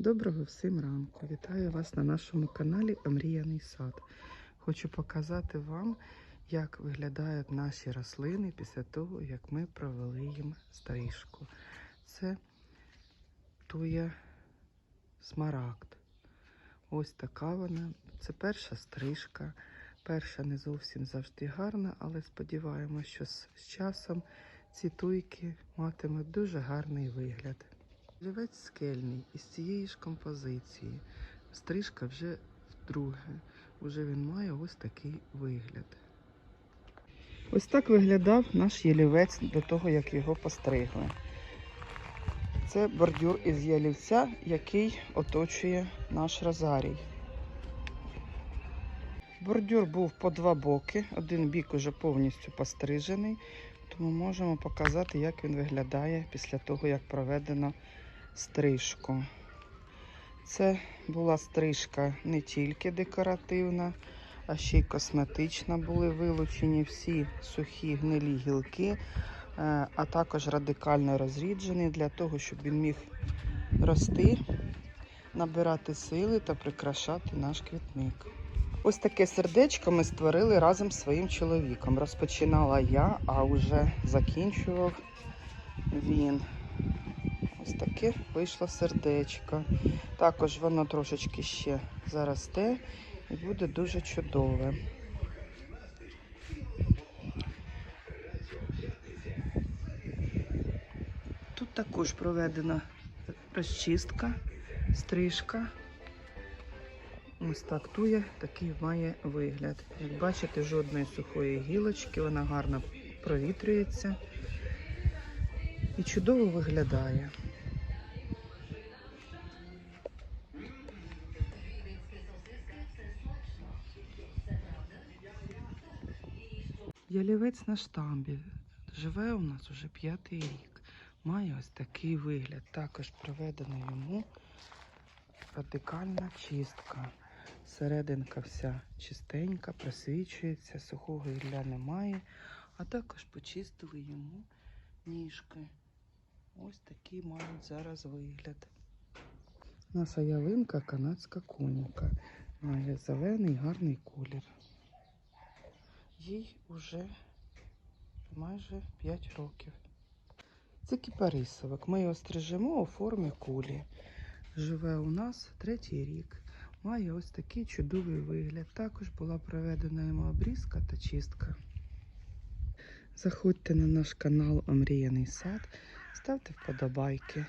Доброго всім ранку! Вітаю вас на нашому каналі Омріяний сад. Хочу показати вам, як виглядають наші рослини після того, як ми провели їм стрижку. Це туя смарагд. Ось така вона. Це перша стрижка. Перша не зовсім завжди гарна, але сподіваємося, що з часом ці туйки матимуть дуже гарний вигляд. Живець скельний із цієї ж композиції. Стрижка вже вдруге. Уже він має ось такий вигляд. Ось так виглядав наш ялівець до того, як його постригли. Це бордюр із ялівця, який оточує наш розарій. Бордюр був по два боки. Один бік уже повністю пострижений, тому можемо показати, як він виглядає після того, як проведено стрижку. Це була стрижка не тільки декоративна, а ще й косметична. Були вилучені всі сухі гнилі гілки, е, а також радикально розріджений для того, щоб він міг рости, набирати сили та прикрашати наш квітник. Ось таке сердечко ми створили разом з своїм чоловіком. Розпочинала я, а вже закінчував він. Ось таке вийшло сердечко. Також воно трошечки ще заросте і буде дуже чудове. Тут також проведена розчистка, стрижка. Ось так тує, такий має вигляд. Як бачите, жодної сухої гілочки, вона гарно провітрюється і чудово виглядає. Ялівець на штамбі. Живе у нас уже п'ятий рік. Має ось такий вигляд. Також проведена йому радикальна чистка. Серединка вся чистенька, просвічується, сухого гілля немає. А також почистили йому ніжки. Ось такий мають зараз вигляд. Наша ялинка канадська коніка. Має зелений гарний колір. Їй уже майже 5 років. Це кіпарисовик. Ми його стрижемо у формі кулі. Живе у нас третій рік. Має ось такий чудовий вигляд. Також була проведена йому обрізка та чистка. Заходьте на наш канал Омріяний сад, ставте вподобайки.